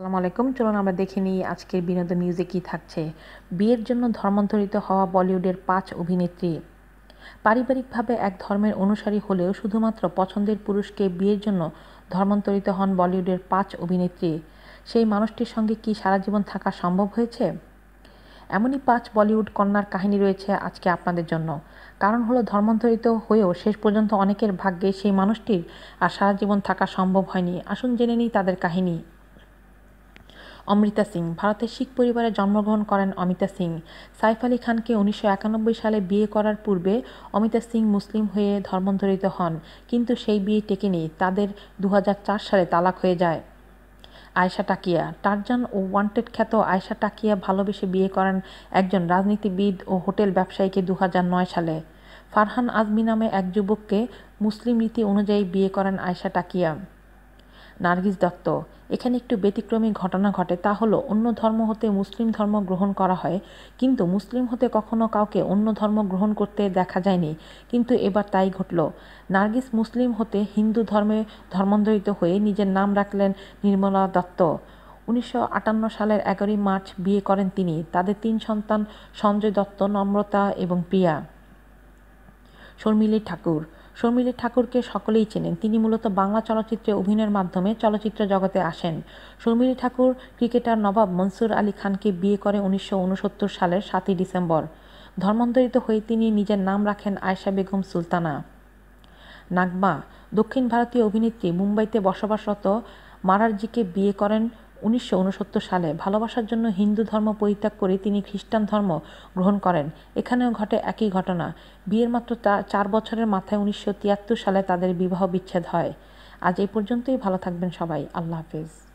আসসালামু আলাইকুম। চলুন আমরা দেখে নিই আজকের বিনোদন নিউজে কী থাকছে। বিয়ের জন্য ধর্মান্তরিত হওয়া বলিউডের পাঁচ অভিনেত্রী। পারিবারিকভাবে এক ধর্মের অনুসারী হলেও শুধুমাত্র পছন্দের পুরুষকে বিয়ের জন্য ধর্মান্তরিত হন বলিউডের পাঁচ অভিনেত্রী। সেই মানুষটির সঙ্গে কি সারা জীবন থাকা সম্ভব হয়েছে? এমনই পাঁচ বলিউড কন্যার কাহিনী রয়েছে আজকে আপনাদের জন্য। কারণ হলো ধর্মান্তরিত হয়েও শেষ পর্যন্ত অনেকের ভাগ্যে সেই মানুষটির আর সারা জীবন থাকা সম্ভব হয়নি। আসুন জেনে নিই তাদের কাহিনী। অমৃতা সিং। ভারতের শিখ পরিবারে জন্মগ্রহণ করেন অমিতা সিং। সাইফ আলী খানকে উনিশশো একানব্বই সালে বিয়ে করার পূর্বে অমিতা সিং মুসলিম হয়ে ধর্মান্তরিত হন, কিন্তু সেই বিয়ে টেকেনি। তাদের দু হাজার চার সালে তালাক হয়ে যায়। আয়শা টাকিয়া। টারজান ও ওয়ান্টেড খ্যাত আয়শা টাকিয়া ভালোবেসে বিয়ে করেন একজন রাজনীতিবিদ ও হোটেল ব্যবসায়ীকে দু হাজার নয় সালে। ফারহান আজমি নামে এক যুবককে মুসলিম রীতি অনুযায়ী বিয়ে করেন আয়শা টাকিয়া। নার্গিস দত্ত, এখানে একটু ব্যতিক্রমী ঘটনা ঘটে, তা হলো অন্য ধর্ম হতে মুসলিম ধর্ম গ্রহণ করা হয়, কিন্তু মুসলিম হতে কখনো কাউকে অন্য ধর্ম গ্রহণ করতে দেখা যায়নি, কিন্তু এবার তাই ঘটল। নার্গিস মুসলিম হতে হিন্দু ধর্মে ধর্মান্তরিত হয়ে নিজের নাম রাখলেন নির্মলা দত্ত। উনিশশো আটান্ন সালের এগারোই মার্চ বিয়ে করেন তিনি, তাদের তিন সন্তান সঞ্জয় দত্ত, নম্রতা এবং প্রিয়া। শর্মিলী ঠাকুর শর্মিলী ঠাকুরকে সকলেই চেনেন। তিনি মূলত বাংলা চলচ্চিত্রে অভিনয়ের মাধ্যমে চলচ্চিত্র জগতে আসেন। শর্মিলী ঠাকুর ক্রিকেটার নবাব মনসুর আলী খানকে বিয়ে করে উনিশশো উনসত্তর সালের সাতই ডিসেম্বর। ধর্মান্তরিত হয়ে তিনি নিজের নাম রাখেন আয়শা বেগম সুলতানা। নাগমা, দক্ষিণ ভারতীয় অভিনেত্রী, মুম্বাইতে বসবাসরত মারারজিকে বিয়ে করেন উনিশশো উনসত্তর সালে ভালোবাসার জন্য হিন্দু ধর্ম পরিত্যাগ করে তিনি খ্রিস্টান ধর্ম গ্রহণ করেন। এখানেও ঘটে একই ঘটনা। বিয়ের মাত্র চার বছরের মাথায় উনিশশো তিয়াত্তর সালে তাদের বিবাহ বিচ্ছেদ হয়। আজ এই পর্যন্তই। ভালো থাকবেন সবাই। আল্লাহ হাফেজ।